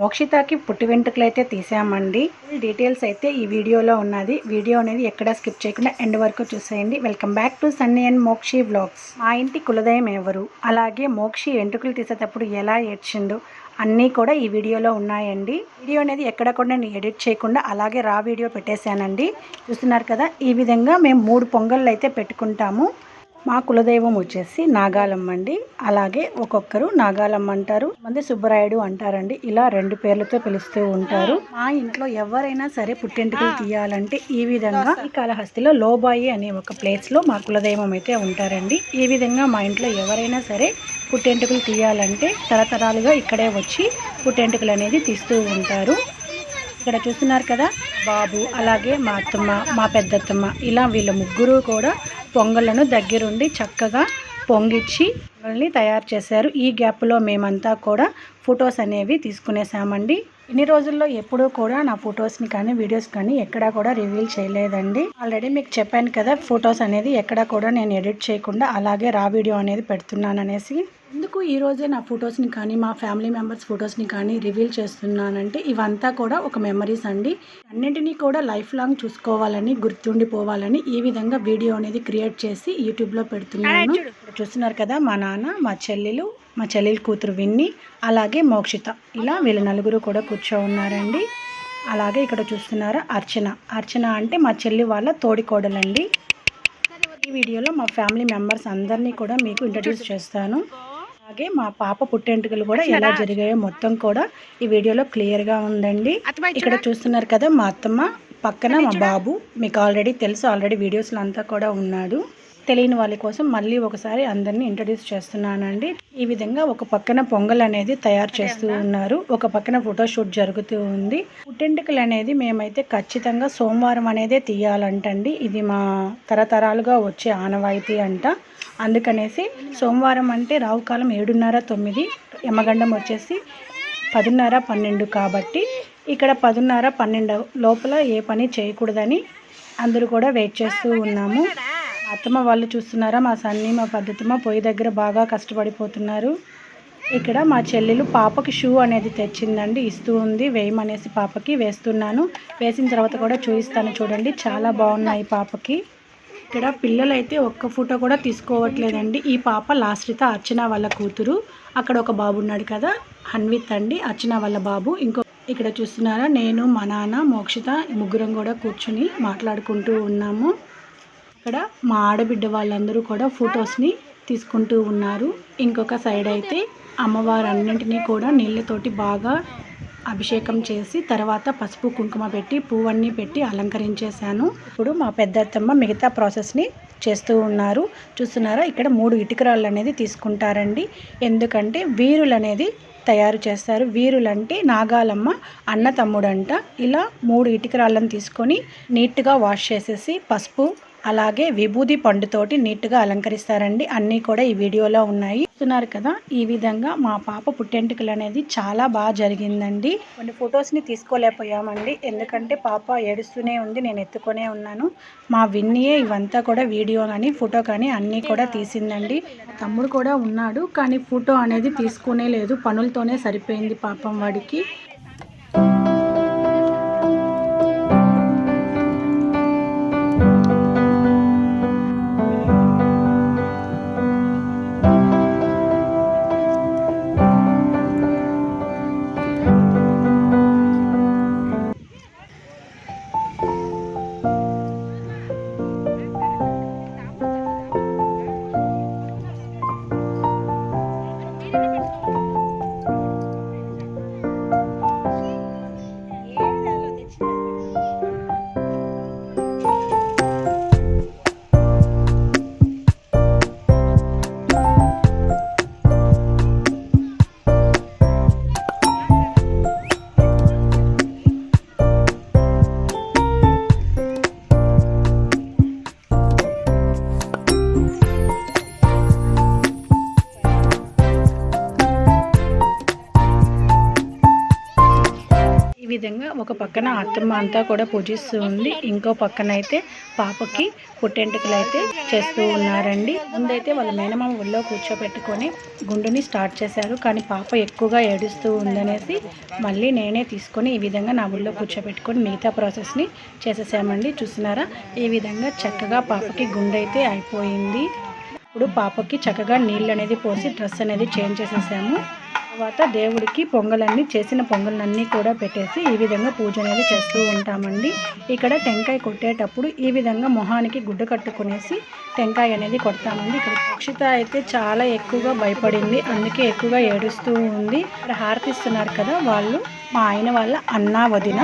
మోక్షితాకి పుట్టి వెంట్రుకలు అయితే తీసామండి డీటెయిల్స్ అయితే ఈ వీడియోలో ఉన్నది. వీడియో అనేది ఎక్కడ స్కిప్ చేయకుండా ఎండ్ వరకు చూసేయండి. Welcome back to Sunny and Mokshi blogs మా ఇంటి కులదయం ఎవరు? అలాగే మోక్షి వెంట్రుకలు తీసేటప్పుడు ఎలా ఏడ్చిండు? అన్నీ కూడా ఈ వీడియోలో ఉన్నాయండి. వీడియో అనేది ఎక్కడ కూడా నేను ఎడిట్ చేయకుండా అలాగే రా వీడియో పెట్టేశానండి. చూస్తున్నారు కదా ఈ విధంగా మేము మూడు పొంగళ్ళు అయితే పెట్టుకుంటాము. మా కులదైవం వచ్చేసి నాగాలమ్మ అండి. అలాగే ఒక్కొక్కరు నాగాలమ్మ అంటారు. మంది సుబ్బరాయుడు అంటారండి. ఇలా రెండు పేర్లతో పిలుస్తూ ఉంటారు. మా ఇంట్లో ఎవరైనా సరే పుట్టింటికలు తీయాలంటే ఈ విధంగా ఈ కాళహస్తిలో లోబాయి అనే ఒక ప్లేస్లో మా కులదైవం అయితే ఉంటారండి. ఈ విధంగా మా ఇంట్లో ఎవరైనా సరే పుట్టెంటుకలు తీయాలంటే తరతరాలుగా ఇక్కడే వచ్చి పుట్టెంటుకలు అనేది తీస్తూ ఉంటారు. ఇక్కడ చూస్తున్నారు కదా బాబు అలాగే మా అత్తమ్మ మా పెద్దత్తమ్మ ఇలా వీళ్ళ ముగ్గురు కూడా పొంగళ్ళను దగ్గరుండి చక్కగా పొంగిచ్చి పొంగల్ని తయారు చేశారు. ఈ గ్యాప్లో మేమంతా కూడా ఫొటోస్ అనేవి తీసుకునేసామండి. ఇన్ని రోజుల్లో ఎప్పుడూ కూడా నా ఫొటోస్ని కానీ వీడియోస్ కానీ ఎక్కడా కూడా రివీల్ చేయలేదండి. ఆల్రెడీ మీకు చెప్పాను కదా ఫొటోస్ అనేది ఎక్కడా కూడా నేను ఎడిట్ చేయకుండా అలాగే రా వీడియో అనేది పెడుతున్నాను అనేసి ఎందుకు ఈ రోజే నా ఫొటోస్ని కానీ మా ఫ్యామిలీ మెంబర్స్ ఫొటోస్ని కానీ రివీల్ చేస్తున్నానంటే ఇవంతా కూడా ఒక మెమరీస్ అండి. అన్నింటినీ కూడా లైఫ్ లాంగ్ చూసుకోవాలని గుర్తుండిపోవాలని ఈ విధంగా వీడియో అనేది క్రియేట్ చేసి యూట్యూబ్లో పెడుతున్నాను. చూస్తున్నారు కదా మా నాన్న మా చెల్లెలు. మా చెల్లెలు కూతురు విన్ని అలాగే మోక్షిత. ఇలా వీళ్ళు నలుగురు కూడా కూర్చో ఉన్నారండి అలాగే ఇక్కడ చూస్తున్నారా అర్చన. అర్చన అంటే మా చెల్లి వాళ్ళ తోడికోడలండి. ఈ వీడియోలో మా ఫ్యామిలీ మెంబర్స్ అందరినీ కూడా మీకు ఇంట్రడ్యూస్ చేస్తాను. అలాగే మా పాప పుట్టెంటుకలు కూడా ఎలా జరిగాయో మొత్తం కూడా ఈ వీడియోలో క్లియర్గా ఉందండి. ఇక్కడ చూస్తున్నారు కదా మా అత్తమ్మ పక్కన మా బాబు. మీకు ఆల్రెడీ తెలుసు ఆల్రెడీ వీడియోస్లో అంతా కూడా ఉన్నాడు. తెలియని వాళ్ళ కోసం మళ్ళీ ఒకసారి అందరినీ ఇంట్రడ్యూస్ చేస్తున్నానండి. ఈ విధంగా ఒక పక్కన పొంగల్ అనేది తయారు చేస్తూ ఉన్నారు. ఒక పక్కన ఫోటోషూట్ జరుగుతూ ఉంది. పుట్టెంటుకలు అనేది మేమైతే ఖచ్చితంగా సోమవారం అనేదే తీయాలంటండి. ఇది మా తరతరాలుగా వచ్చే ఆనవాయితీ అంట. అందుకనేసి సోమవారం అంటే రావుకాలం ఏడున్నర తొమ్మిది యమగండం వచ్చేసి పదిన్నర పన్నెండు కాబట్టి ఇక్కడ పదిన్నర పన్నెండు లోపల ఏ పని చేయకూడదని అందరూ కూడా వెయిట్ చేస్తూ ఉన్నాము. అత్తమ్మ వాళ్ళు చూస్తున్నారా? మా సన్ని మా పద్ధతమ్మ పొయ్యి దగ్గర బాగా కష్టపడిపోతున్నారు. ఇక్కడ మా చెల్లెలు పాపకి షూ అనేది తెచ్చిందండి. ఇస్తూ ఉంది. వేయమనేసి పాపకి వేస్తున్నాను. వేసిన తర్వాత కూడా చూపిస్తాను చూడండి. చాలా బాగున్నాయి పాపకి. ఇక్కడ పిల్లలు అయితే ఒక్క ఫోటో కూడా తీసుకోవట్లేదండి. ఈ పాప లాస్ట్తో అర్చన వాళ్ళ కూతురు. అక్కడ ఒక బాబు ఉన్నాడు కదా హన్విత్ అండి. అర్చన వాళ్ళ బాబు. ఇంకో ఇక్కడ చూస్తున్నారా? నేను మా నాన్న మోక్షిత ముగ్గురం కూడా కూర్చుని మాట్లాడుకుంటూ ఉన్నాము. ఇక్కడ మా ఆడబిడ్డ వాళ్ళందరూ కూడా ఫొటోస్ని తీసుకుంటూ ఉన్నారు. ఇంకొక సైడ్ అయితే అమ్మవారు అన్నింటినీ కూడా నీళ్ళతోటి బాగా అభిషేకం చేసి తర్వాత పసుపు కుంకుమ పెట్టి పువ్వన్నీ పెట్టి అలంకరించేశాను. ఇప్పుడు మా పెద్దత్తమ్మ మిగతా ప్రాసెస్ని చేస్తూ ఉన్నారు. చూస్తున్నారా? ఇక్కడ మూడు ఇటుకరాళ్ళు అనేది తీసుకుంటారండి. ఎందుకంటే వీరులు అనేది తయారు చేస్తారు. వీరులంటే నాగాలమ్మ అన్న తమ్ముడంట ఇలా మూడు ఇటుకరాళ్ళను తీసుకొని నీట్గా వాష్ చేసేసి పసుపు అలాగే విభూది పండుతోటి నీట్గా అలంకరిస్తారండి. అన్నీ కూడా ఈ వీడియోలో ఉన్నాయి. చూస్తున్నారు కదా ఈ విధంగా మా పాప పుట్టెంటుకలు అనేది చాలా బాగా జరిగిందండి. కొన్ని ఫొటోస్ని తీసుకోలేకపోయామండి. ఎందుకంటే పాప ఏడుస్తూనే ఉంది నేను ఎత్తుకొనే ఉన్నాను. మా విన్నీయే ఇవంతా కూడా వీడియో కానీ ఫోటో కానీ అన్నీ కూడా తీసిందండి. తమ్ముడు కూడా ఉన్నాడు కానీ ఫోటో అనేది తీసుకునే లేదు. పనులతోనే సరిపోయింది పాపం వాడికి. విధంగా ఒక పక్కన అత్తమ్మ అంతా కూడా పూజిస్తూ ఉంది. ఇంకో పక్కన అయితే పాపకి పుట్టెంటుకలు అయితే చేస్తూ ఉన్నారండి. ముందైతే వాళ్ళ మేనమామ ఒళ్ళో కూర్చోబెట్టుకొని గుండుని స్టార్ట్ చేశారు. కానీ పాప ఎక్కువగా ఏడుస్తూ ఉందనేసి మళ్ళీ నేనే తీసుకొని ఈ విధంగా నా ఒళ్ళో కూర్చోబెట్టుకొని మిగతా ప్రాసెస్ని చేసేసామండి. చూస్తున్నారా? ఈ విధంగా చక్కగా పాపకి గుండె అయితే అయిపోయింది. ఇప్పుడు పాపకి చక్కగా నీళ్ళు అనేది పోసి డ్రెస్ అనేది చేంజ్ చేసేసాము. తర్వాత దేవుడికి పొంగలన్నీ చేసిన పొంగలన్నీ కూడా పెట్టేసి ఈ విధంగా పూజ అనేది చేస్తూ ఉంటామండి. ఇక్కడ టెంకాయ కొట్టేటప్పుడు ఈ విధంగా మొహానికి గుడ్డ కట్టుకునేసి టెంకాయ అనేది కొడతామండి. ఇక్కడ అక్షిత అయితే చాలా ఎక్కువగా భయపడింది. అందుకే ఎక్కువగా ఏడుస్తూ ఉంది. ఇక్కడ హారతిస్తున్నారు కదా వాళ్ళు. మా ఆయన వాళ్ళ అన్నా వదిన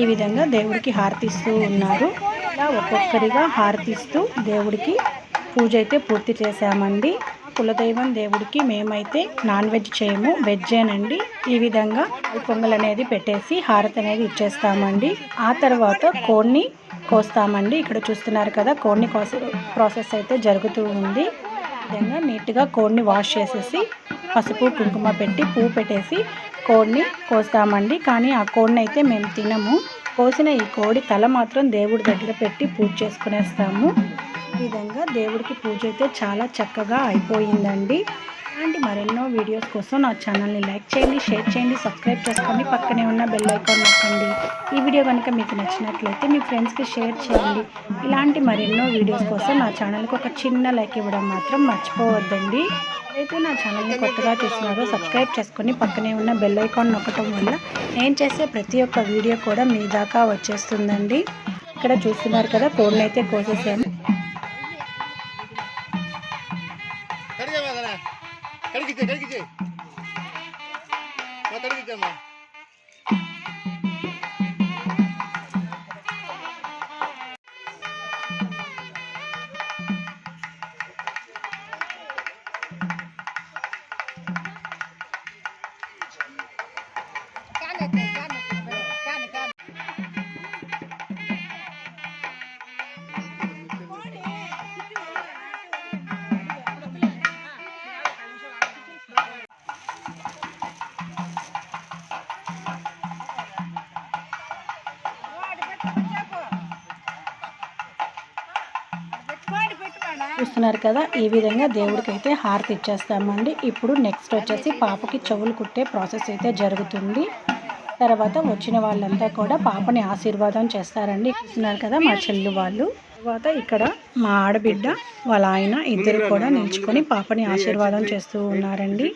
ఈ విధంగా దేవుడికి హారతిస్తూ ఉన్నారు. ఇలా ఒక్కొక్కరిగా హారతిస్తూ దేవుడికి పూజ అయితే పూర్తి చేశామండి. కులదైవం దేవుడికి మేమైతే నాన్ వెజ్ చేయము వెజ్జేనండి ఈ విధంగా పొంగల్ అనేది పెట్టేసి హారతి అనేది ఇచ్చేస్తామండి. ఆ తర్వాత కోడిని కోస్తామండి. ఇక్కడ చూస్తున్నారు కదా కోడిని కోస ప్రాసెస్ అయితే జరుగుతూ ఉంది. విధంగా నీట్గా కోడిని వాష్ చేసేసి పసుపు కుంకుమ పెట్టి పువ్వు పెట్టేసి కోడిని కోస్తామండి. కానీ ఆ కోడిని అయితే మేము తినము. కోసిన ఈ కోడి తల మాత్రం దేవుడి దగ్గర పెట్టి పూజ చేసుకునేస్తాము. విధంగా దేవుడికి పూజ అయితే చాలా చక్కగా అయిపోయిందండి. ఇలాంటి మరెన్నో వీడియోస్ కోసం నా ఛానల్ని లైక్ చేయండి షేర్ చేయండి సబ్స్క్రైబ్ చేసుకోండి పక్కనే ఉన్న బెల్ ఐకాన్ నొక్కండి. ఈ వీడియో కనుక మీకు నచ్చినట్లయితే మీ ఫ్రెండ్స్కి షేర్ చేయండి. ఇలాంటి మరెన్నో వీడియోస్ కోసం నా ఛానల్కి ఒక చిన్న లైక్ ఇవ్వడం మాత్రం మర్చిపోవద్దండి. అయితే నా ఛానల్ని కొత్తగా చూస్తున్నారో సబ్స్క్రైబ్ చేసుకొని పక్కనే ఉన్న బెల్ ఐకాన్ నొక్కటం వల్ల నేను చేసే ప్రతి ఒక్క వీడియో కూడా మీ దాకా వచ్చేస్తుందండి. ఇక్కడ చూస్తున్నారు కదా కోడ్ని అయితే కోసేసాము చూస్తున్నారు కదా ఈ విధంగా దేవుడికి అయితే హారతి ఇచ్చేస్తామండి. ఇప్పుడు నెక్స్ట్ వచ్చేసి పాపకి చెవులు కుట్టే ప్రాసెస్ అయితే జరుగుతుంది. తర్వాత వచ్చిన వాళ్ళంతా కూడా పాపని ఆశీర్వాదం చేస్తారండి. చూస్తున్నారు కదా మా చెల్లు వాళ్ళు. తర్వాత ఇక్కడ మా ఆడబిడ్డ వాళ్ళ ఆయన ఇద్దరు కూడా నిల్చుకొని పాపని ఆశీర్వాదం చేస్తూ ఉన్నారండి.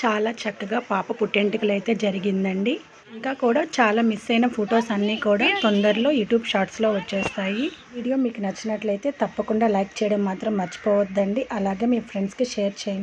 చాలా చక్కగా పాప పుట్టెంటుకలు అయితే జరిగిందండి. ఇంకా కూడా చాలా మిస్ అయిన ఫొటోస్ అన్నీ కూడా తొందరలో యూట్యూబ్ షార్ట్స్లో వచ్చేస్తాయి. వీడియో మీకు నచ్చినట్లయితే తప్పకుండా లైక్ చేయడం మాత్రం మర్చిపోవద్దండి. అలాగే మీ ఫ్రెండ్స్కి షేర్ చేయండి.